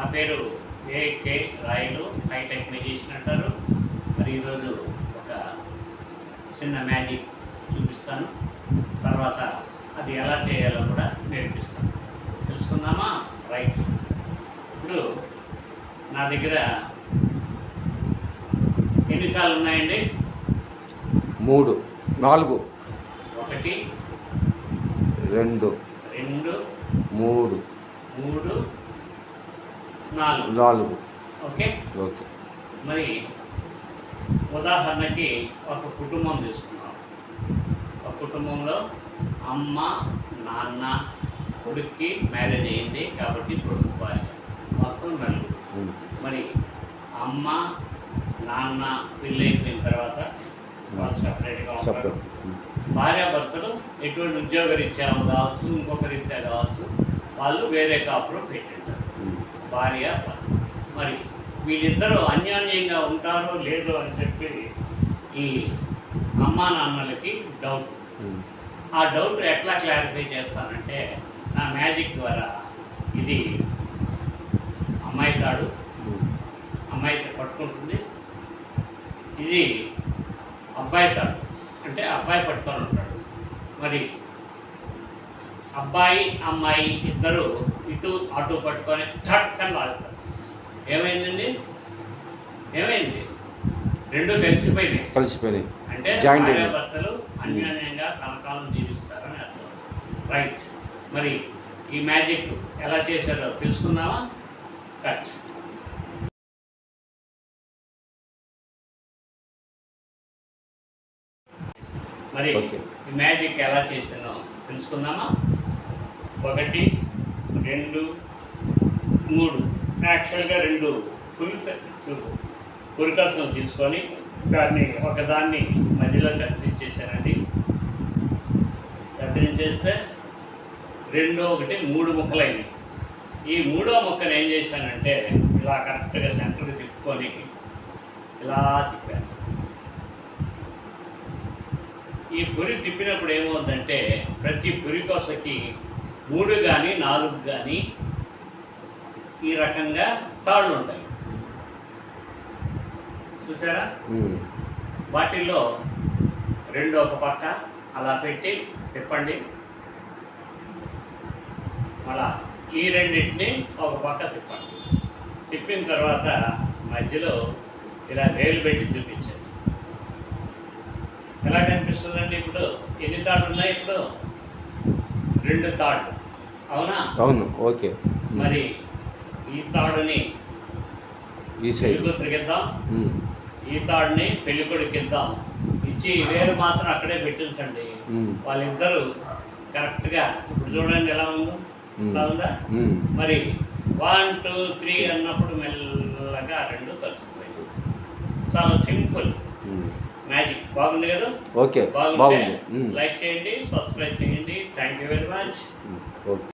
నా పేరు ఏకే రాయలు hitech magician అంటారు. మరి ఈరోజు ఒక చిన్న మ్యాజిక్ చూపిస్తాను. తర్వాత అది ఎలా చేయాలో కూడా నేర్పిస్తాను. తెలుసుకుందామా? రైట్ ఇప్పుడు నా దగ్గర ఎన్ని కాళ్ళు ఉన్నాయండి? మూడు. నాలుగు. ఒకటి. రెండు. రెండు. మూడు. మూడు. నాలుగు. నాలుగు. ఓకే? ఓకే. మరి ఉదాహరణకి ఒక కుటుంబం తీసుకున్నాం ఒక కుటుంబంలో అమ్మ నాన్న కొడుక్కి మ్యారేజ్ అయింది కాబట్టి కొడుకు భార్య. మొత్తం నలుగురు. మరి అమ్మ నాన్న పెళ్ళి అయిపోయిన తర్వాత వాళ్ళు సపరేట్గా ఉంటారు. భార్యాభర్తలు ఎటువంటి ఉద్యోగ రీత్యా కావచ్చు ఇంకొక రీత్యా కావచ్చు వాళ్ళు వేరే కాపురం పెట్టింటారు. భార్య. మరి వీళ్ళిద్దరూ అన్యోన్యంగా ఉంటారో లేదో అని చెప్పి ఈ అమ్మా నాన్నలకి డౌట్ ఉమ్, ఆ డౌట్ ఎట్లా క్లారిఫై చేస్తానంటే నా మ్యాజిక్ ద్వారా ఇది అమ్మాయి తాడు ఉమ్, అమ్మాయి పట్టుకుంటుంది. ఇది అబ్బాయి తాడు అంటే అబ్బాయి పట్టుకొని ఉంటాడు. మరి అబ్బాయి అమ్మాయి ఇద్దరు ఇటు అటు పట్టుకొని ఠట్ అని లాగుతారు. ఏమైందండి? ఏమైంది? రెండు కలిసిపోయినాయి. కలిసిపోయినాయి. అంటే Joint అయినాయి. భర్తలు అన్యోన్యంగా కలకాలం జీవిస్తారని అర్థం. రైట్ మరి ఈ మ్యాజిక్ ఎలా చేశారో తెలుసుకుందామా? కట్ మరి. ఈ మ్యాజిక్ ఎలా చేశానో తెలుసుకుందామా? ఒకటి రెండు మూడు. యాక్చువల్గా రెండు ఫుల్ సెట్ తీసుకొని దాన్ని ఒకదాన్ని మధ్యలో కత్తిరించేసానండి కత్తిరించేస్తే రెండో ఒకటి మూడు ముక్కలైనవి ఈ మూడో ముక్కను ఏం చేశానంటే ఇలా కరెక్ట్గా సెంటర్కి తిప్పుకొని ఇలా తిప్పాను. ఈ పురి తిప్పినప్పుడు ఏమవుతుందంటే ప్రతి పురికోసకి మూడు కానీ నాలుగు కానీ ఈ రకంగా తాళ్ళు ఉంటాయి. చూసారా? వాటిల్లో రెండు ఒక పక్క అలా పెట్టి తిప్పండి. మళ్ళా ఈ రెండింటిని ఒక పక్క తిప్పండి. తిప్పిన తర్వాత మధ్యలో ఇలా వేలు పెట్టి చూపించండి. ఎలా కనిపిస్తుందండి ఇప్పుడు? ఎన్ని తాళ్ళు ఉన్నాయి ఇప్పుడు? రెండు తాళ్ళు. అవునా? అవును ఓకే. మరి ఈ తాడుని ఈ సైడ్. ఉమ్, ఈ తాడుని పెళ్ళి కొడుకు ఇద్దాం ఇచ్చి వేరు మాత్రం అక్కడే పెట్టించండి. వాళ్ళిద్దరూ కరెక్ట్గా ఇప్పుడు చూడండి ఎలా ఉందో. ఎలా ఉందా? మరి వన్ టూ త్రీ అన్నప్పుడు మెల్లగా రెండు కలిసిపోయాయి చాలా సింపుల్. మ్యాజిక్. బాగుంది కదా? ఓకే. బాగుంది. లైక్ చేయండి సబ్స్క్రైబ్ చేయండి. Thank you very much. Okay.